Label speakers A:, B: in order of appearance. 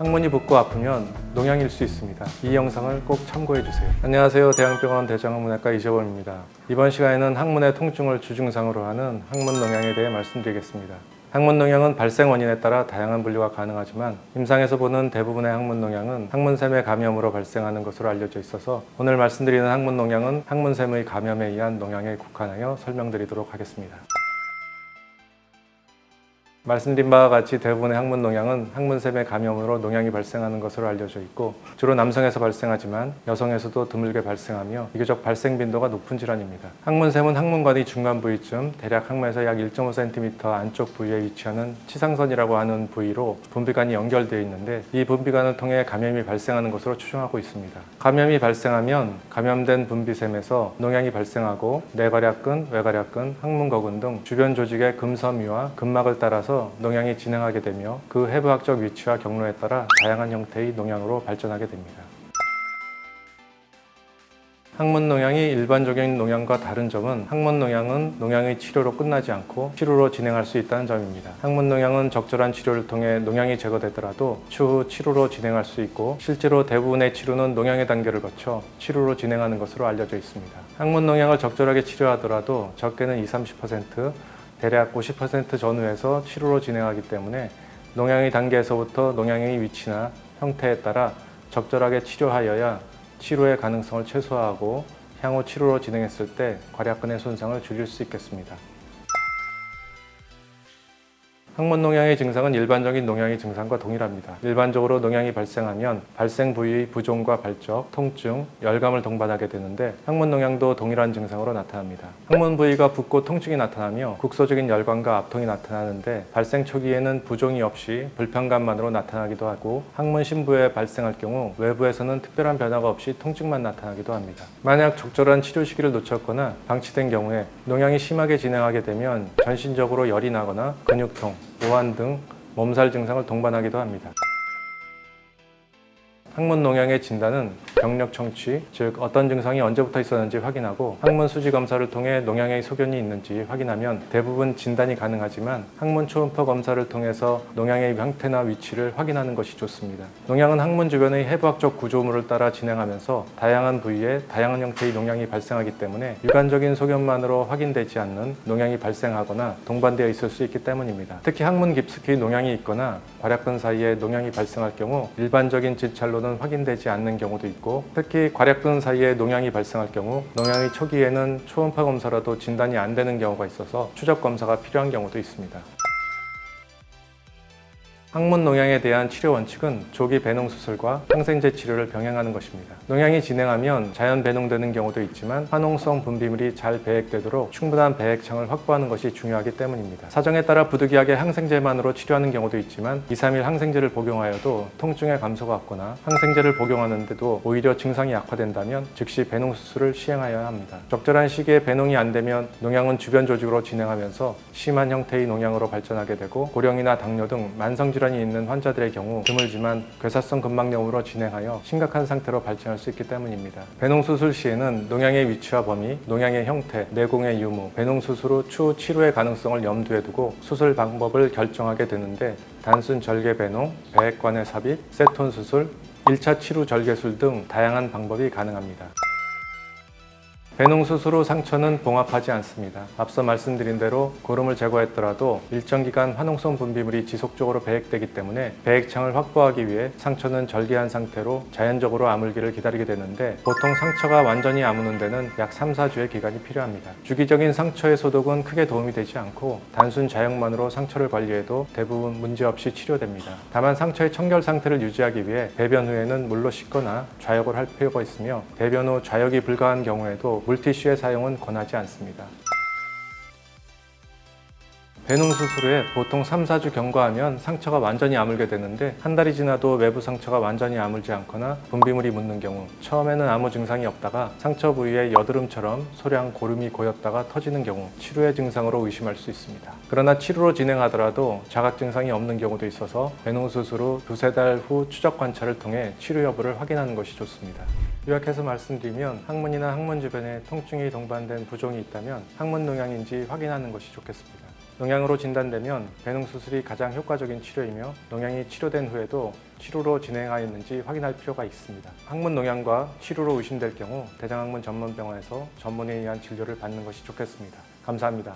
A: 항문이 붓고 아프면 농양일 수 있습니다. 이 영상을 꼭 참고해 주세요. 안녕하세요. 대양병원 대장학문외과 이재범입니다. 이번 시간에는 항문의 통증을 주증상으로 하는 항문 농양에 대해 말씀드리겠습니다. 항문 농양은 발생 원인에 따라 다양한 분류가 가능하지만 임상에서 보는 대부분의 항문 농양은 항문샘의 감염으로 발생하는 것으로 알려져 있어서 오늘 말씀드리는 항문 농양은 항문샘의 감염에 의한 농양에 국한하여 설명드리도록 하겠습니다. 말씀드린 바와 같이 대부분의 항문 농양은 항문샘의 감염으로 농양이 발생하는 것으로 알려져 있고 주로 남성에서 발생하지만 여성에서도 드물게 발생하며 비교적 발생 빈도가 높은 질환입니다. 항문샘은 항문관의 중간 부위쯤 대략 항문에서 약 1.5cm 안쪽 부위에 위치하는 치상선이라고 하는 부위로 분비관이 연결되어 있는데 이 분비관을 통해 감염이 발생하는 것으로 추정하고 있습니다. 감염이 발생하면 감염된 분비샘에서 농양이 발생하고 내괄약근, 외괄약근, 항문거근 등 주변 조직의 금섬유와 근막을 따라서 농양이 진행하게 되며 그 해부학적 위치와 경로에 따라 다양한 형태의 농양으로 발전하게 됩니다. 항문 농양이 일반적인 농양과 다른 점은 항문 농양은 농양의 치료로 끝나지 않고 치료로 진행할 수 있다는 점입니다. 항문 농양은 적절한 치료를 통해 농양이 제거되더라도 추후 치료로 진행할 수 있고 실제로 대부분의 치료는 농양의 단계를 거쳐 치료로 진행하는 것으로 알려져 있습니다. 항문 농양을 적절하게 치료하더라도 적게는 20, 30%, 대략 50% 전후에서 치료로 진행하기 때문에 농양의 단계에서부터 농양의 위치나 형태에 따라 적절하게 치료하여야 치료의 가능성을 최소화하고 향후 치료로 진행했을 때 괄약근의 손상을 줄일 수 있겠습니다. 항문 농양의 증상은 일반적인 농양의 증상과 동일합니다. 일반적으로 농양이 발생하면 발생 부위의 부종과 발적, 통증, 열감을 동반하게 되는데 항문 농양도 동일한 증상으로 나타납니다. 항문 부위가 붓고 통증이 나타나며 국소적인 열감과 압통이 나타나는데 발생 초기에는 부종이 없이 불편감만으로 나타나기도 하고 항문 심부에 발생할 경우 외부에서는 특별한 변화가 없이 통증만 나타나기도 합니다. 만약 적절한 치료 시기를 놓쳤거나 방치된 경우에 농양이 심하게 진행하게 되면 전신적으로 열이 나거나 근육통, 오한 등 몸살 증상을 동반하기도 합니다. 항문 농양의 진단은 병력 청취, 즉 어떤 증상이 언제부터 있었는지 확인하고 항문 수지 검사를 통해 농양의 소견이 있는지 확인하면 대부분 진단이 가능하지만 항문 초음파 검사를 통해서 농양의 형태나 위치를 확인하는 것이 좋습니다. 농양은 항문 주변의 해부학적 구조물을 따라 진행하면서 다양한 부위에 다양한 형태의 농양이 발생하기 때문에 육안적인 소견만으로 확인되지 않는 농양이 발생하거나 동반되어 있을 수 있기 때문입니다. 특히 항문 깊숙이 농양이 있거나 괄약근 사이에 농양이 발생할 경우 일반적인 진찰로는 확인되지 않는 경우도 있고 특히 괄약근 사이에 농양이 발생할 경우 농양의 초기에는 초음파 검사라도 진단이 안 되는 경우가 있어서 추적 검사가 필요한 경우도 있습니다. 항문 농양에 대한 치료 원칙은 조기 배농 수술과 항생제 치료를 병행하는 것입니다. 농양이 진행하면 자연 배농되는 경우도 있지만 화농성 분비물이 잘 배액되도록 충분한 배액창을 확보하는 것이 중요하기 때문입니다. 사정에 따라 부득이하게 항생제만으로 치료하는 경우도 있지만 2, 3일 항생제를 복용하여도 통증의 감소가 없거나 항생제를 복용하는데도 오히려 증상이 악화된다면 즉시 배농 수술을 시행하여야 합니다. 적절한 시기에 배농이 안 되면 농양은 주변 조직으로 진행하면서 심한 형태의 농양으로 발전하게 되고 고령이나 당뇨 등 만성 질환 이 있는 환자들의 경우 드물지만 괴사성 근막염으로 진행하여 심각한 상태로 발전할 수 있기 때문입니다. 배농 수술 시에는 농양의 위치와 범위, 농양의 형태, 내공의 유무, 배농 수술 후 추후 치료의 가능성을 염두에 두고 수술 방법을 결정하게 되는데 단순 절개 배농, 배액관의 삽입, 세톤 수술, 1차 치료 절개술 등 다양한 방법이 가능합니다. 배농 수술 후 상처는 봉합하지 않습니다. 앞서 말씀드린 대로 고름을 제거했더라도 일정 기간 화농성 분비물이 지속적으로 배액되기 때문에 배액창을 확보하기 위해 상처는 절개한 상태로 자연적으로 아물기를 기다리게 되는데 보통 상처가 완전히 아무는 데는 약 3, 4주의 기간이 필요합니다. 주기적인 상처의 소독은 크게 도움이 되지 않고 단순 자역만으로 상처를 관리해도 대부분 문제없이 치료됩니다. 다만 상처의 청결 상태를 유지하기 위해 배변 후에는 물로 씻거나 좌욕을 할 필요가 있으며 배변 후 좌욕이 불가한 경우에도 물티슈의 사용은 권하지 않습니다. 배농 수술 후에 보통 3, 4주 경과하면 상처가 완전히 아물게 되는데 한 달이 지나도 외부 상처가 완전히 아물지 않거나 분비물이 묻는 경우 처음에는 아무 증상이 없다가 상처 부위에 여드름처럼 소량 고름이 고였다가 터지는 경우 치료의 증상으로 의심할 수 있습니다. 그러나 치료로 진행하더라도 자각 증상이 없는 경우도 있어서 배농 수술 후 두세 달 후 추적 관찰을 통해 치료 여부를 확인하는 것이 좋습니다. 요약해서 말씀드리면 항문이나 항문 주변에 통증이 동반된 부종이 있다면 항문 농양인지 확인하는 것이 좋겠습니다. 농양으로 진단되면 배농 수술이 가장 효과적인 치료이며 농양이 치료된 후에도 치료로 진행하였는지 확인할 필요가 있습니다. 항문 농양과 치료로 의심될 경우 대장학문 전문병원에서 전문에 의한 진료를 받는 것이 좋겠습니다. 감사합니다.